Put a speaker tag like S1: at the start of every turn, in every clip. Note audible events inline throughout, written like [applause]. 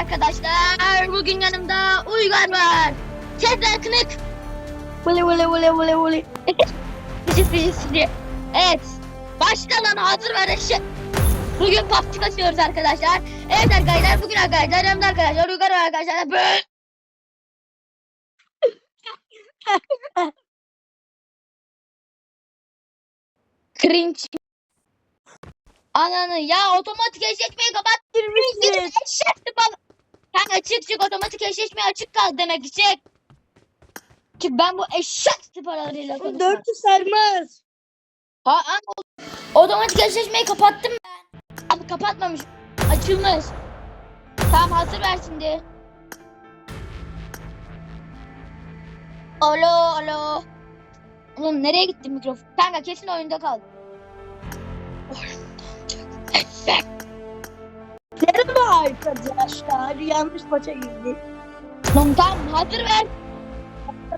S1: arkadaşlar. Bugün yanımda Uygar var. Sesler kınık.
S2: Vule vule vule vule vule.
S1: Evet. Başla lan hazır ver eşek. Bugün PUBG kasıyoruz arkadaşlar. Evet arkadaşlar bugün arkadaşlar yanımda arkadaşlar Uygar var arkadaşlar. Böyle. [laughs] Cringe. Ananı ya otomatik eşleşmeyi kapat. Eşekti baba. Kanka çık çık otomatik eşleşme açık kal demek çık. Çık ben bu eşek paralarıyla
S2: Bu
S1: konuşmam.
S2: 400 sarmaz.
S1: Ha, ha, otomatik eşleşmeyi kapattım ben. Abi kapatmamış. Açılmış. Tamam hazır ver şimdi. Alo alo. Oğlum nereye gitti mikrofon? Kanka kesin oyunda kaldı. Eşek.
S2: Merhaba arkadaşlar. Yanlış maça girdi.
S1: Lan tamam hazır ver.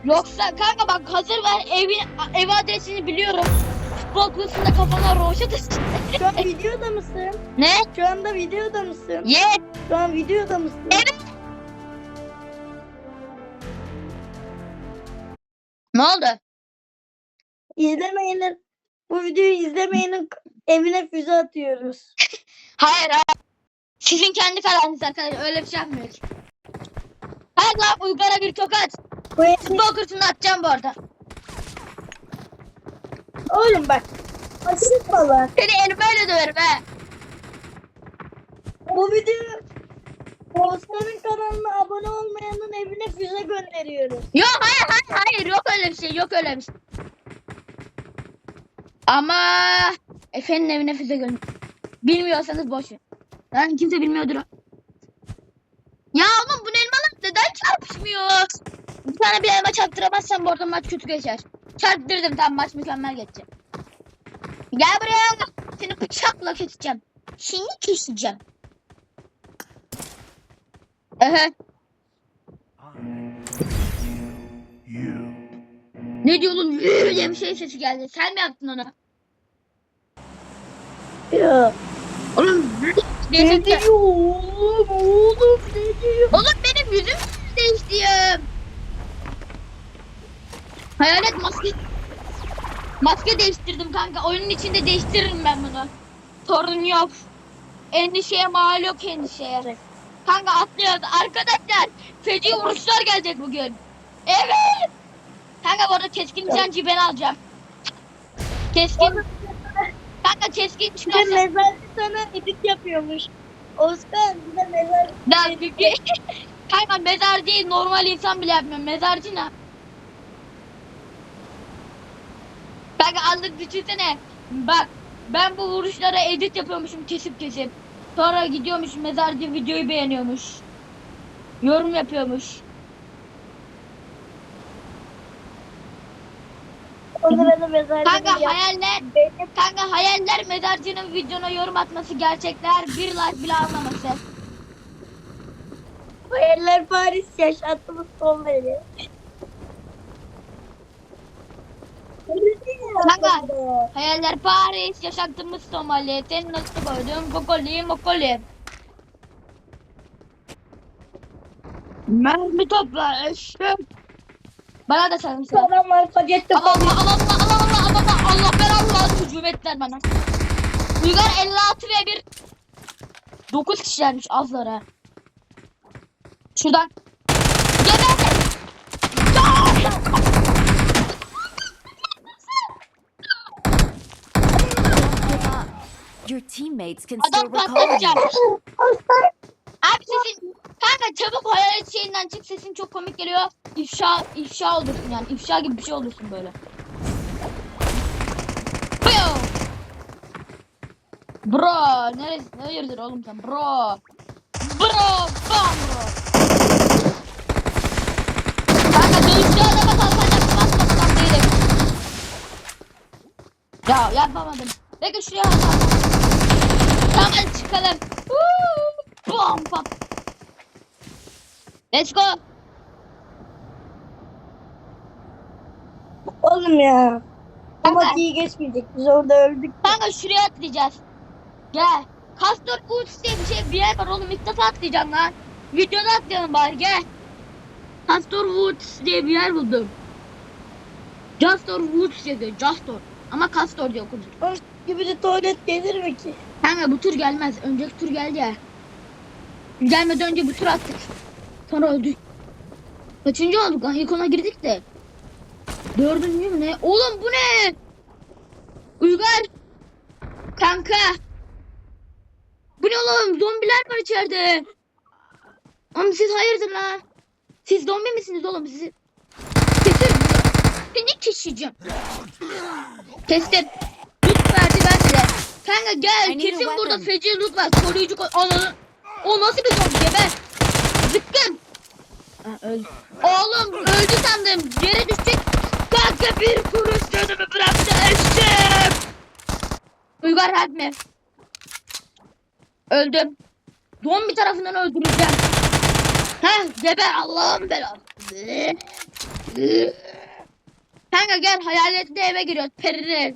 S1: Yoksa kanka bak hazır ver evin ev adresini biliyorum. Futbol kursunda kafana roşa taşı.
S2: Şu an videoda mısın?
S1: Ne?
S2: Şu anda videoda mısın?
S1: Ye.
S2: Şu an videoda mısın?
S1: Evet. Ne oldu?
S2: İzlemeyenin bu videoyu izlemeyenin evine füze atıyoruz. [laughs]
S1: Hayır hayır. Sizin kendi kararınız arkadaşlar. Öyle bir şey yapmıyoruz. Hayır lan Uygar'a bir tokat. Kursunda atacağım bu arada.
S2: Oğlum bak. Açık falan.
S1: Seni eli böyle döverim he.
S2: Bu video Oscar'ın kanalına abone olmayanın evine füze gönderiyoruz.
S1: Yok hayır hayır hayır yok öyle bir şey yok öyle bir şey. Ama Efe'nin evine füze gönder. Bilmiyorsanız boş ver. Yani kimse bilmiyordur. Ya oğlum bu elmalar neden çarpışmıyor? Bir tane bir elma çarptıramazsam bu arada maç kötü geçer. Çarptırdım tam maç mükemmel geçecek. Gel buraya. Seni bıçakla keseceğim. Seni keseceğim. Ehe. Ne diyor oğlum? Diye bir şey sesi geldi. Sen mi yaptın onu?
S2: Ya.
S1: Oğlum
S2: Ne diyor oğlum? Oğlum ne diyor?
S1: Oğlum benim yüzüm değişti ya. Hayalet maske. Maske değiştirdim kanka. Oyunun içinde değiştiririm ben bunu. Sorun yok. Endişeye mal yok endişeye. Kanka atlıyoruz. Arkadaşlar feci vuruşlar gelecek bugün. Evet. Kanka bu arada keskin nişancıyı ben alacağım. Keskin. Kanka keskin
S2: Bir de
S1: çıkarsa.
S2: mezarcı sana edit yapıyormuş. Oscar bir de mezarcı.
S1: Ben çünkü kanka mezar değil normal insan bile yapmıyor. Mezarcı ne? Kanka anlık düşünsene. Bak ben bu vuruşlara edit yapıyormuşum kesip kesip. Sonra gidiyormuş mezarcı videoyu beğeniyormuş. Yorum yapıyormuş.
S2: Onlara da mezarcı
S1: Kanka
S2: yap.
S1: hayaller kanka hayaller mezarcının videona yorum atması gerçekler bir like bile almaması.
S2: Hayaller Paris yaşattığımız son beni.
S1: Kanka. Hayaller Paris, yaşattığımız Somali, seni nasıl koydum, kokoli, mokoli. Mermi topla, eşek. Bana da sarım sıra.
S2: Adamlar pakette
S1: Allah Allah Allah Allah Allah Allah Allah Allah ben Allah hücum ettiler bana. Uygar 56 ve 1 9 kişilermiş azlar ha. Şuradan. Geber!
S3: Your teammates can still
S1: Adam
S3: recall.
S1: Abi sesin kanka çabuk hayalet şeyinden çık sesin çok komik geliyor. İfşa ifşa olursun yani ifşa gibi bir şey olursun böyle. Bro neresi hayırdır oğlum sen bro. Bro bam bro. Kanka dövüştü adama kalkacak basmasam değilim. Ya yapamadım. Bekle şuraya atalım. Tamam çıkalım. Woo! Bam bam. Let's go.
S2: Oğlum ya. Ama
S1: Kanka,
S2: iyi geçmeyecek. Biz orada öldük.
S1: kanka şuraya atlayacağız. Gel. Castor Woods diye bir şey bir yer var oğlum ilk defa atlayacağım lan. Videoda atlayalım bari gel. Castor Woods diye bir yer buldum. Castor Woods yazıyor. Castor. Ama Castor diye okunur.
S2: Onun gibi de tuvalet gelir mi ki?
S1: Kanka bu tur gelmez. Önceki tur geldi ya. Gelmeden önce bu tur attık. Sonra öldük. Kaçıncı olduk lan? İlk ona girdik de. Dördüncü mü ne? Oğlum bu ne? Uygar. Kanka. Bu ne oğlum? Zombiler var içeride. Oğlum siz hayırdır lan? Siz zombi misiniz oğlum? Sizi... Kesin. Seni keseceğim. Kestim. Loot verdi ben de. Kanka gel. Kesin burada feci loot var. Koruyucu. Ananı. O nasıl bir zombi geber? Zıkkım. Ha, öldü. Oğlum öldü sandım. Yere düşecek. Kanka bir kuruş canımı bıraktı eşek. Uygar help me. Öldüm. Zombi tarafından öldüreceğim. Heh geber Allah'ım belası. Kanka gel hayaletli eve giriyoruz. Perili.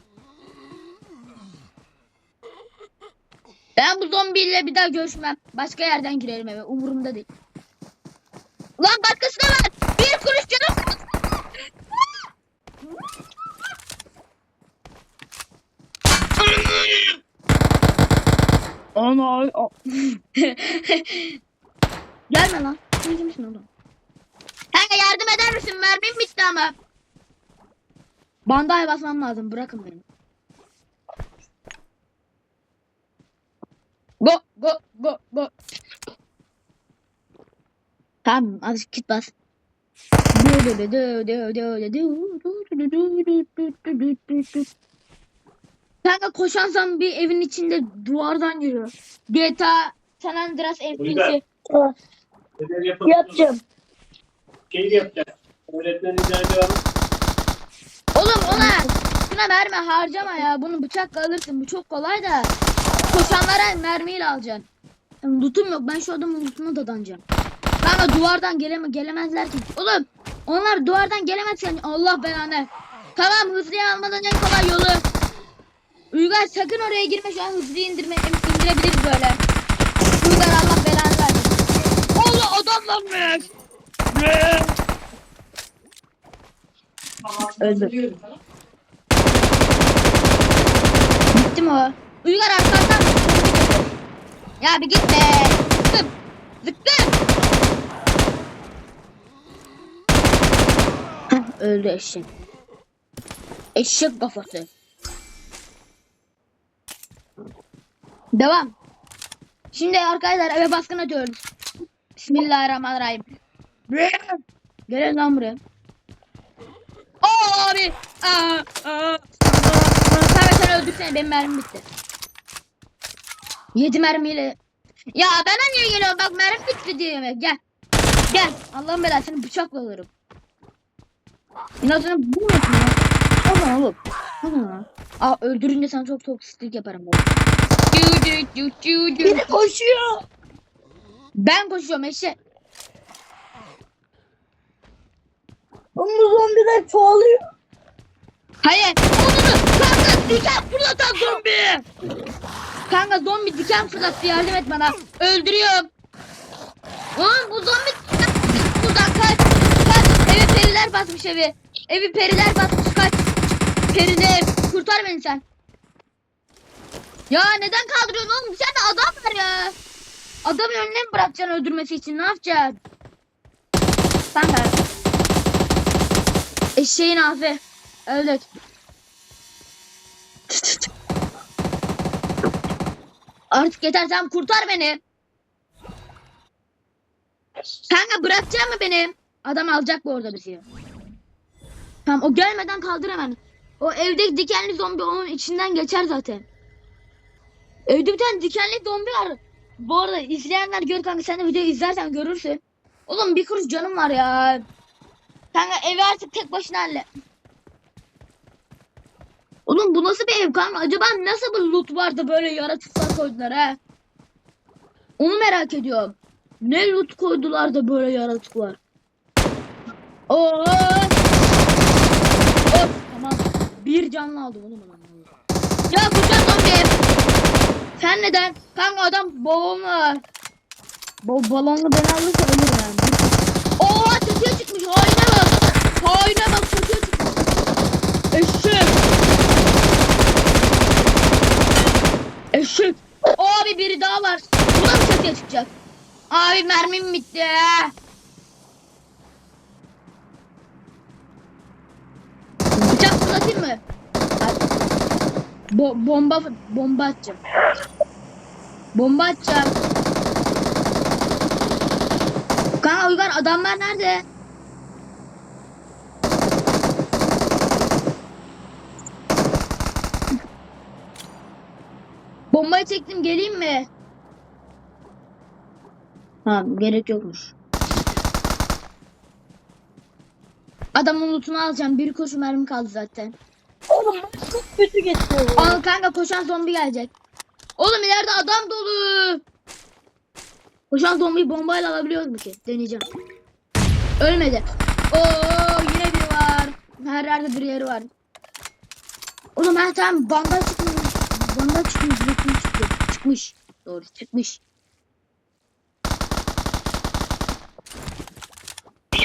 S1: Ben bu zombiyle bir daha görüşmem. Başka yerden girelim eve. Umurumda değil. Lan başkası da var. Bir kuruş canım. Ana. [laughs] Gelme lan. Sen kimsin oğlum? Kanka yardım eder misin? Mermim bitti ama. Bandaya basmam lazım. Bırakın beni. Go go go go. Tamam azıcık kit bas. Kanka koşan zombi evin içinde duvardan yürüyor. GTA San Andreas. FPS'i.
S2: Yapacağım.
S4: Şey de yapacağız. Öğretmenin?
S1: Oğlum ona şuna mermi harcama ya. Bunu bıçakla alırsın. Bu çok kolay da. Koşanlara mermiyle alacaksın. Yani lootum yok. Ben şu adamın lootuna dadanacağım. Kanka duvardan geleme gelemezler ki. Oğlum onlar duvardan gelemezken Allah belanı. Tamam hızlıya almadan en kolay yolu. Uygar sakın oraya girme şu an hızlı indirme indirebiliriz böyle. Uygar Allah belanı versin. Allah adamlanmış. Öldü. Gitti mi o? Uygar arkamdan. Ya bir git be. Zıkkım. Heh, öldü eşek. Eşek kafası. Devam. Şimdi arkadaşlar eve baskın atıyoruz. Bismillahirrahmanirrahim. Gelin lan buraya. Abi. Aa, aa. Sen öldürsene benim mermim bitti. Yedi mermiyle. Ya bana niye geliyor bak mermi bitti diye gel. Gel Allah'ın belası seni bıçakla alırım. İnadına bu mu yapıyor? Ama oğlum. Ama. Aa öldürünce sana çok yaparım dü dü dü dü.
S2: Biri koşuyor.
S1: Ben koşuyorum eşe.
S2: Ama zombiler çoğalıyor.
S1: Hayır. Onu kanka diken fırlatan zombi. Kanka zombi diken fırlattı yardım et bana. Öldürüyorum. Oğlum bu zombi buradan kaç. Kaç. Evi periler basmış evi. Evi periler basmış kaç. Periler. Kurtar beni sen. Ya neden kaldırıyorsun oğlum? Sen de adam var ya. Adamın önüne mi bırakacaksın öldürmesi için? Ne yapacaksın? Kanka. Eşeğin afi. Öldük. [laughs] Artık yeter sen kurtar beni. Kanka bırakacak mı beni? Adam alacak bu orada bizi. Tamam o gelmeden kaldır hemen. O evdeki dikenli zombi onun içinden geçer zaten. Evde bir tane dikenli zombi var. Bu arada izleyenler gör kanka sen de videoyu izlersen görürsün. Oğlum bir kuruş canım var ya. Kanka evi artık tek başına halle. Oğlum bu nasıl bir ev kanka? Acaba nasıl bir loot vardı böyle yaratıklar koydular ha? Onu merak ediyorum. Ne loot koydular da böyle yaratıklar? Oo! Of tamam. Bir canlı aldım oğlum adam. Ya bu can zombi. Sen neden? Kanka adam boğum var. Bu balonlu ben alırsa ölürüm. Oo çatıya çıkmış. Haine bak. Haine bak çatıya çıkmış. Eşek. O abi biri daha var. Bu da mı çatıya çıkacak? Abi mermim bitti. Bıçak fırlatayım mı? Bo bomba bomba atacağım. Bomba atacağım. Kanka Uygar adamlar nerede? Bombayı çektim geleyim mi? Ha gerek yokmuş. Adamın lootunu alacağım. Bir koşu mermi kaldı zaten.
S2: Oğlum çok kötü geçiyor.
S1: Al kanka koşan zombi gelecek. Oğlum ileride adam dolu. Koşan zombiyi bombayla alabiliyoruz mu ki? Deneyeceğim. Ölmedi. Oo yine biri var. Her yerde bir yeri var. Oğlum ben tamam bandaj çıkmış. Bandaj çıkmış. Çıkmış. çıktı. Çıkmış. Doğru çıkmış.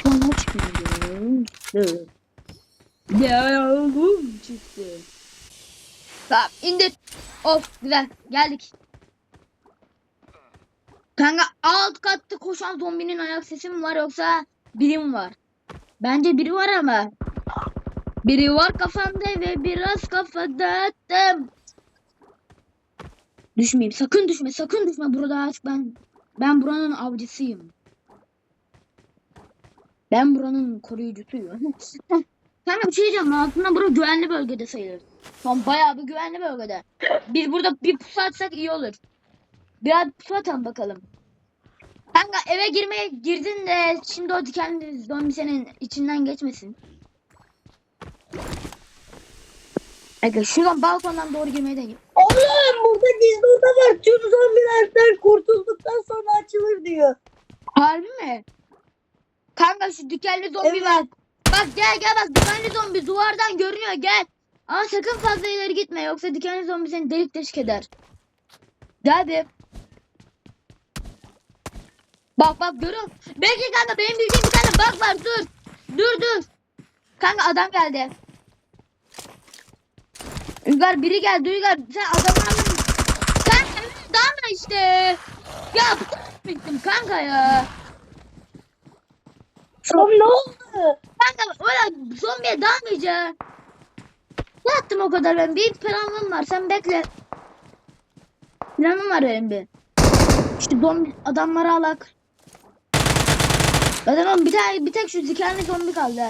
S1: Bandaj çıkmış. Çıktı. Ya oğlum çıktı. Tamam indir. Of güzel geldik. Kanka alt katta koşan zombinin ayak sesi mi var yoksa biri mi var? Bence biri var ama. Biri var kafamda ve biraz kafa dağıttım. Düşmeyeyim sakın düşme sakın düşme burada aç ben ben buranın avcısıyım. Ben buranın koruyucusuyum. [laughs] Kanka bir şey diyeceğim aslında bura güvenli bölgede sayılır. Tam bayağı bir güvenli bölgede. Biz burada bir pusu atsak iyi olur. Biraz pusu atalım bakalım. Kanka eve girmeye girdin de şimdi o dikenli zombi senin içinden geçmesin. Kanka şuradan balkondan doğru girmeye deneyim.
S2: Oğlum burada gizli oda var. Tüm zombilerden kurtulduktan sonra açılır diyor.
S1: Harbi mi? Kanka şu dikenli zombi
S2: Evet.
S1: var. Bak gel gel bak dikenli zombi duvardan görünüyor gel. Ama sakın fazla ileri gitme yoksa dikenli zombi seni delik deşik eder. Gel bir. Bak bak görüyor musun? Belki kanka benim bildiğim bir tane bak var dur. Dur dur. Kanka adam geldi. Uygar biri geldi Uygar sen adamı aldın. Kanka dalma işte. Ya bittim kanka ya.
S2: Oğlum ne oldu?
S1: Kanka öyle zombiye dalmayacağım. Ne yaptım o kadar ben? Bir planım var. Sen bekle. Planım var benim bir. Şu zombi adamları alak. Zaten oğlum bir tane bir tek şu dikenli zombi kaldı.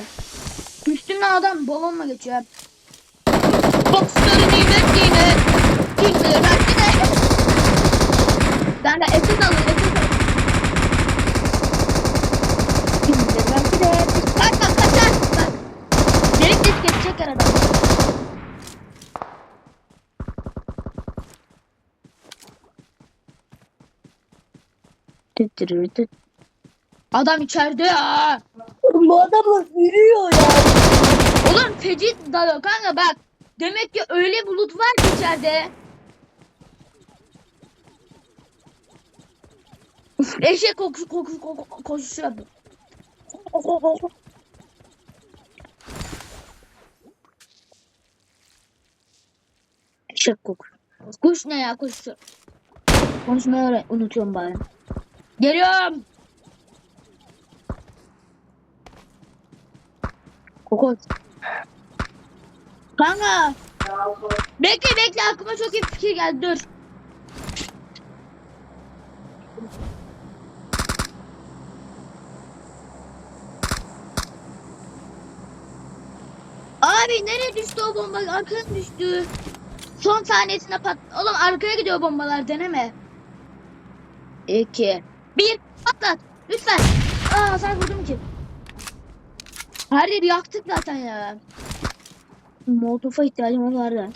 S1: Üstümden adam balonla geçiyor. Nimet nimet. Kimseler belki de. Kanka eset alın eset alın. Kimseler belki de. Bak bak kaçar. Bak. Delik delik geçecek her adam. Adam içeride ya.
S2: Bu adamlar yürüyor ya.
S1: Oğlum feci dalıyor kanka bak. Demek ki öyle bulut var içeride. Eşek kokusu kokusu kokusu koşuyor. Eşek kokusu. Kuş ne ya kuş. Konuşmayı unutuyorum bari. Geliyorum. Kokos. Kanka. Bekle bekle aklıma çok iyi fikir geldi dur. Abi nereye düştü o bomba? Arkaya düştü. Son saniyesinde pat... Oğlum arkaya gidiyor bombalar deneme. İki. Bir. Patlat. Lütfen. Aa sen vurdum ki. Her yeri yaktık zaten ya. Molotof'a ihtiyacımız vardı.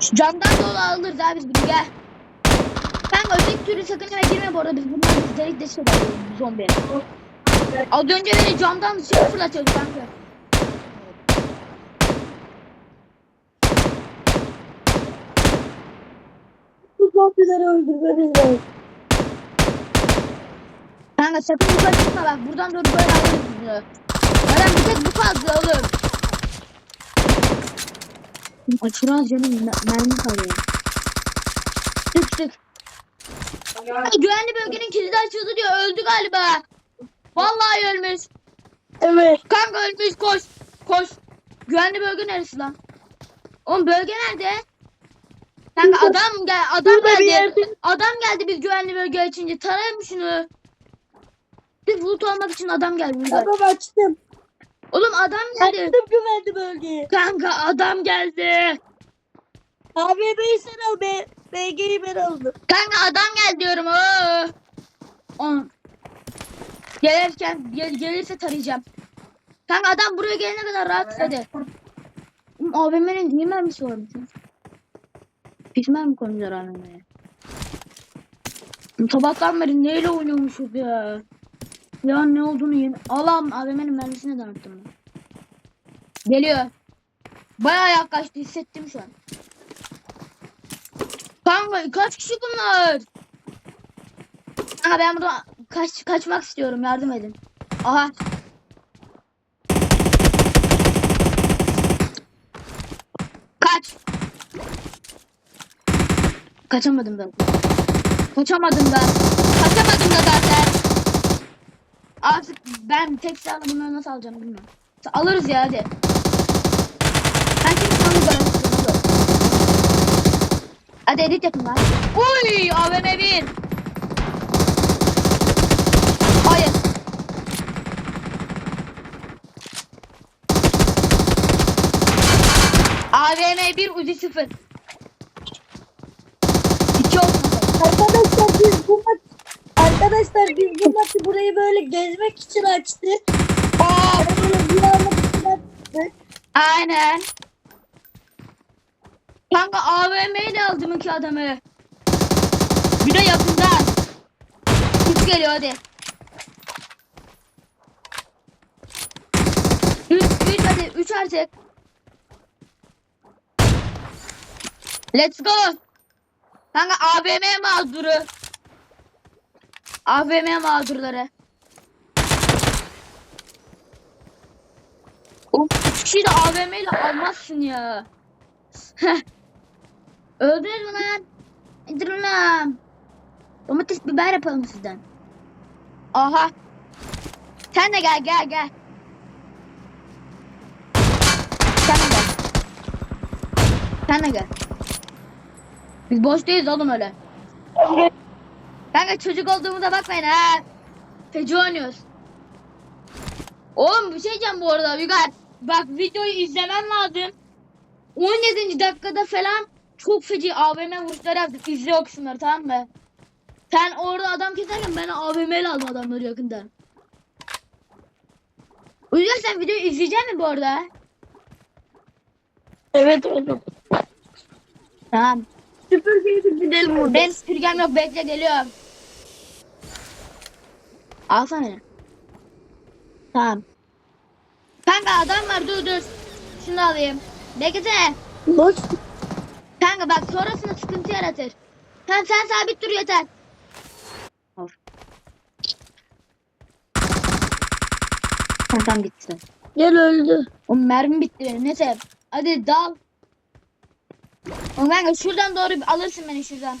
S1: Şu camdan dolu alırız abi biz bunu gel. Kanka öteki türlü sakın eve girme bu arada biz bundan deşik ederiz bu zombi. Az önce beni camdan dışarı fırlatıyordu kanka.
S2: Bu zombileri öldürmemiz lazım.
S1: Kanka sakın yukarı çıkma bak. Buradan doğru böyle alırız bunu. Zaten bir tek bu kaldı oğlum. Açıraz canım me- mermi kalıyor. Sık sık. Ay, güvenli bölgenin kilidi açıldı diyor. Öldü galiba. Vallahi ölmüş.
S2: Evet.
S1: Kanka ölmüş koş. Koş. Güvenli bölge neresi lan? Oğlum bölge nerede? Kanka adam gel adam
S2: Burada bir
S1: geldi. Adam geldi biz güvenli bölge açınca. Tarayalım şunu. Sırf loot almak için adam geldi.
S2: Tamam açtım.
S1: Oğlum adam geldi.
S2: Açtım güvenli bölgeyi.
S1: Kanka adam geldi.
S2: AVM'yi sen al. B BG'yi ben aldım.
S1: Kanka adam geldi diyorum. Oo. On. Gelirken gel, gelirse tarayacağım. Kanka adam buraya gelene kadar rahat hadi. AVM'nin niye mermisi var? Pis mermi koymuyorlar AVM'ye. Sabahtan beri neyle oynuyormuşuz ya? Ya ne olduğunu yeni... Allah'ım AVM'nin mermisini de unuttum ben. Geliyor. Bayağı yaklaştı hissettim şu an. Kanka kaç kişi bunlar? Kanka ben burada kaç kaçmak istiyorum yardım edin. Aha. Kaç. Kaçamadım ben. Kaçamadım ben. Kaçamadım da zaten. Artık ben tek silahla bunları nasıl alacağım bilmiyorum. Alırız ya hadi. Ben şimdi sana garanti Hadi edit yapın lan. Uy AVM 1. Hayır. AVM 1 Uzi 0. İki olsun.
S2: Arkadaşlar biz bu maç Arkadaşlar biz bu maçı burayı böyle gezmek için açtık.
S1: Aa,
S2: Böyle bir anlık için açtık.
S1: aynen. Kanka AVM ile aldım iki adamı. Bir de yakından. Üç geliyor hadi. Üç, üç hadi. Üç artık. Let's go. Kanka AVM mağduru. AVM mağdurları. Üç kişiyi de AVM ile almazsın ya. [laughs] Öldünüz mü lan? İndirin lan. Domates biber yapalım sizden. Aha. Sen de gel gel gel. Sen de gel. Sen de gel. Biz boş değiliz oğlum öyle. Kanka çocuk olduğumuza bakmayın ha. Feci oynuyoruz. Oğlum bir şey diyeceğim bu arada Uygar. Bak videoyu izlemen lazım. 17. dakikada falan çok feci AVM vuruşları yaptık. İzle o kısımları tamam mı? Sen orada adam keserken ben AVM ile aldım adamları yakından. Uygar sen videoyu izleyecek misin bu arada?
S2: Evet oğlum.
S1: Tamam.
S2: Süpürgeyi bir gidelim burada.
S1: Ben süpürgem yok bekle geliyorum. Alsana. Tamam. Kanka adam var dur dur. Şunu alayım. Beklesene.
S2: Boş.
S1: Kanka bak sonrasında sıkıntı yaratır. Sen sen sabit dur yeter. Tamam bitti.
S2: Gel öldü.
S1: O mermi bitti benim. Neyse. Hadi dal. Kanka şuradan doğru alırsın beni şuradan.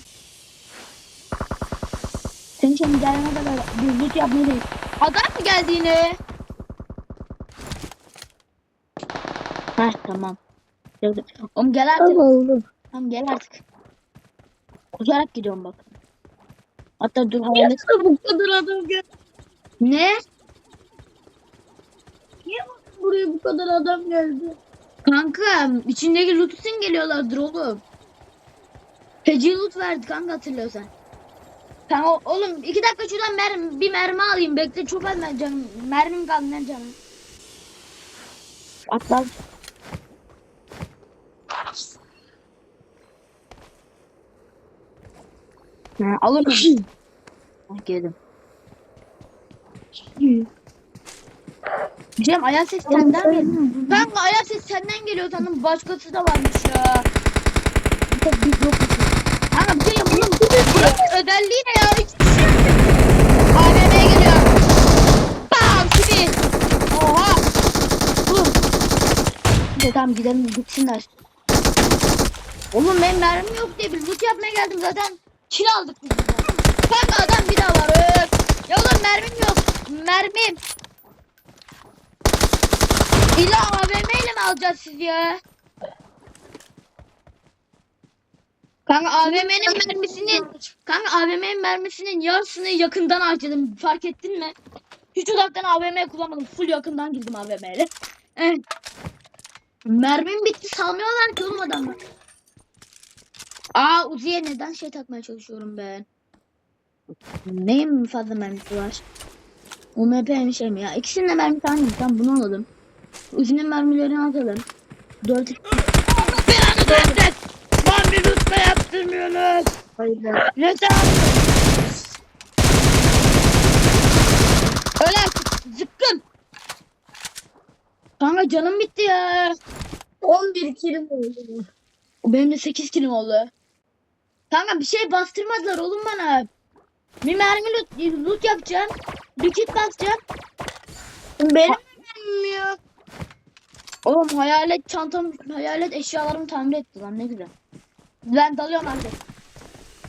S1: Senin için gelene kadar bir loot yapmalıyız. Adam mı geldi yine? Heh tamam. Oğlum gel artık.
S2: Tamam.
S1: Tamam gel artık. Koşarak gidiyorum bak. Hatta dur havada.
S2: Nasıl bu kadar adam geldi?
S1: Ne?
S2: Niye buraya bu kadar adam geldi?
S1: Kanka içindeki loot için geliyorlardır oğlum. Feci loot verdi kanka hatırlıyorsan. Kanka o- oğlum iki dakika şuradan mer bir mermi alayım bekle çok az mer- canım. Mermim kaldı ne canım. Atla. Ha, alırım. Ha, [laughs] Geldim. Şeyim ayak sesi senden mi? Kanka ayak sesi senden geliyor sandım. Başkası da varmış ya. Biz. Kanka bir şey yapalım.
S2: dedi.
S1: Özelliği ne ya? Hiçbir şey yok. AVM'ye geliyor. Bam şimdi. Oha. Oğlum. Neyse tamam gidelim gitsinler. Oğlum benim mermim yok diye bir loot yapmaya geldim zaten. Kill aldık biz. Bak adam bir daha var. Öf. Ya oğlum mermim yok. Mermim. İlla AVM ile mi alacağız siz ya? Kanka AVM'nin mermisinin Kanka AVM'nin mermisinin yarısını yakından harcadım. Fark ettin mi? Hiç uzaktan AVM kullanmadım. Full yakından girdim AVM'yle. Evet. Mermim bitti. Salmıyorlar ki oğlum adamlar. Aa Uzi'ye neden şey takmaya çalışıyorum ben? Neyim fazla mermisi var? UMP mi şey mi ya? İkisinin de mermisi aynı. Tamam bunu alalım. Uzi'nin mermilerini alalım. Dört... Bir anı dörtte! Lan bir lütfen yaptırmıyorsunuz.
S2: Hayır.
S1: Yeter. Öyle artık zıkkım. Kanka canım bitti ya.
S2: 11 kilim oldu.
S1: Benim de 8 kilim oldu. Kanka bir şey bastırmadılar oğlum bana. Bir mermi loot, loot yapacağım. Bir kit basacağım.
S2: Benim benim ya.
S1: Oğlum hayalet çantam, hayalet eşyalarımı tamir etti lan ne güzel. Ben dalıyorum artık.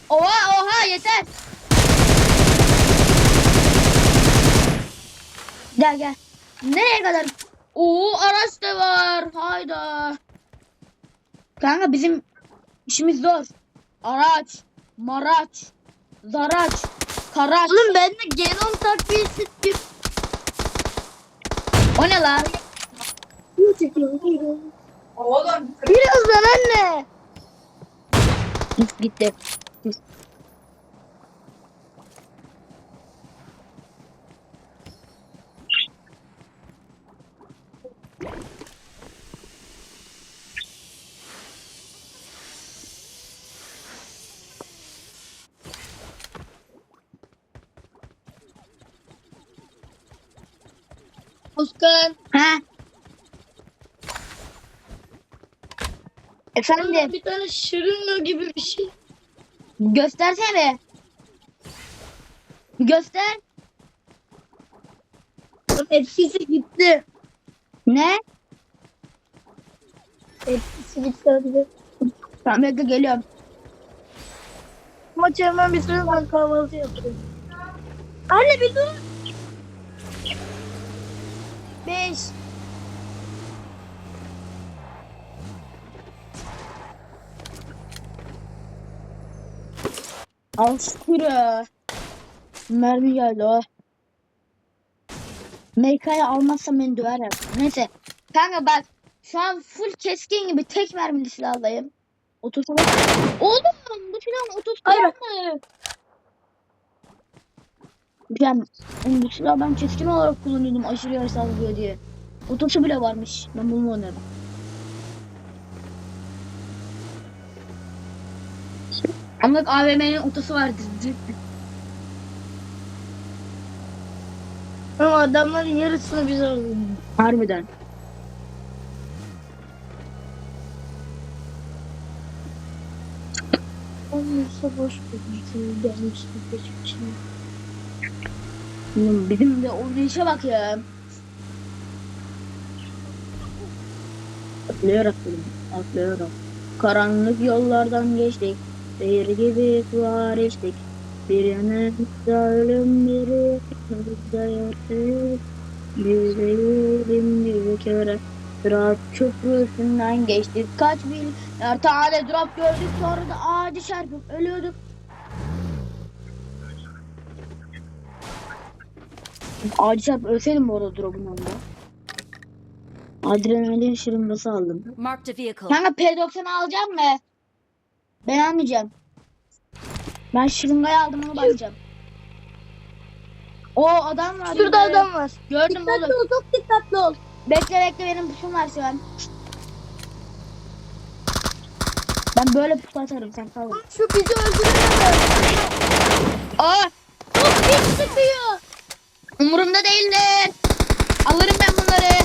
S1: Oha oha yeter. Gel gel. Nereye kadar? Oo araç da var. Hayda. Kanka bizim işimiz zor. Araç, maraç, zaraç, karaç.
S2: Oğlum ben de genom takviyesi bir
S1: O ne lan?
S2: Çekiyorum. Birazdan anne.
S1: Gitti.
S2: Oskan.
S1: Ha? Efendim?
S2: Bir tane şırınga gibi bir şey.
S1: Göstersene. Göster.
S2: Etkisi gitti.
S1: Ne?
S2: Etkisi gitti hadi.
S1: Tamam bekle geliyorum.
S2: Maçı hemen bitirelim ben kahvaltı yapıyorum. Anne bir dur. 5
S1: Al şükür. Mermi geldi o. MK'yı almazsam beni döver ya. Neyse. Kanka bak. Şu an full keskin gibi tek mermili silahlayım. Otursa Oğlum bu silah
S2: Hayır.
S1: mı? Ben bu silahı ben keskin olarak kullanıyordum aşırı yarış sağlıyor diye. Otosu bile varmış. Ben bunu oynarım. Bak AVM'nin otosu vardı.
S2: Ama adamların yarısını biz aldık.
S1: Harbiden.
S2: Olmazsa boş. Gelmiştik geçmişine.
S1: Oğlum bizim de oynayışa bak ya. Atlayarak atladım. Atlayarak. Karanlık yollardan geçtik. Şehir gibi sular içtik. Bir yanımızda ölüm biri yanımızda yatır. Bir de yerim bir kere. Sırat köprüsünden geçtik. Kaç bin tane drop gördük sonra da ağacı çarpıp ölüyorduk. Ağacı çarpıp ölseydim bu arada drop'un anda. Adrenalin şırıngası aldım. Kanka P90 alacağım mı? Ben almayacağım. Ben şırıngayı aldım onu bakacağım. O adam var.
S2: Şurada
S1: yürü.
S2: adam var.
S1: Gördüm
S2: Dikkatli
S1: oğlum.
S2: ol çok dikkatli ol.
S1: Bekle bekle benim pushum var şu an. Ben böyle pusu atarım sen kal.
S2: Şu bizi öldüremez.
S1: Aa! Çok pis sıkıyor. Umurumda değiller. Alırım ben bunları.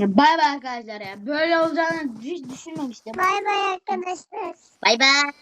S1: Ya bay bay arkadaşlar ya. Böyle olacağını hiç düşünmemiştim.
S2: Bay bay arkadaşlar.
S1: Bay bay.